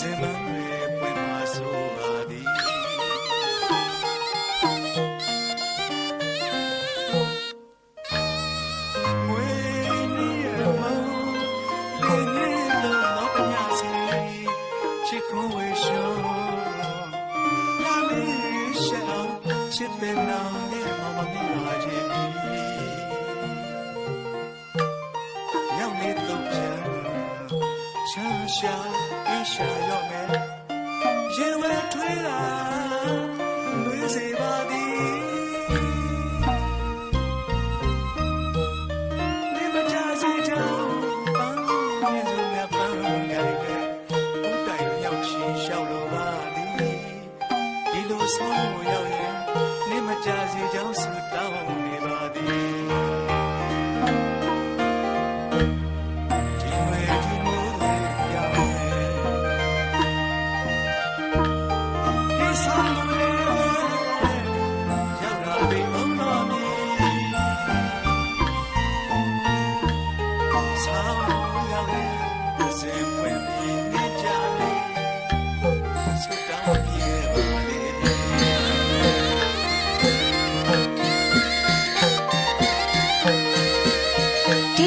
စင်မွေပွင့်ပါဆိုပါသည်မွေနီရမလေနေတော့တော့ပြညာစီချစ်ခွေရှောလာမေရှောင်းချစ်တဲ့နောင်နဲ့မမမိပါခြင်းရောက်နေတော့ပြန်ချမ်းရှာ Shall သို့ဆုံးရောက်ရင်နေမကြစေကြောင်းဆုတောင်းနေပါသည်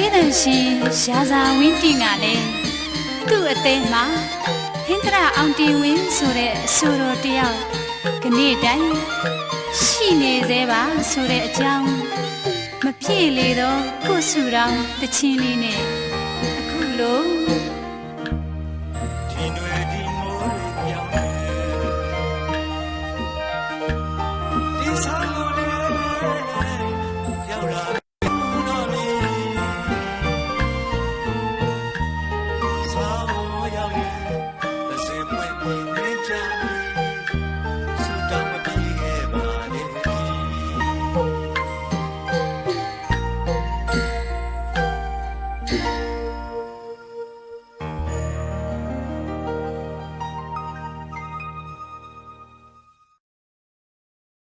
သေးတန်ရှင်ရာဇာဝင်းတင်ကလည်းသူ့အသိမှာဟင်္ဒရာအောင်တင်ဝင်းဆိုတဲ့အဆိုတော်တယောက်ခနေ့တိုင်းရှိနေသေးပါဆိုတဲ့အကြောင်းမပြည့်လေတော့ကို့ဆူတော်တချင်းလေးနဲ့အခုလို့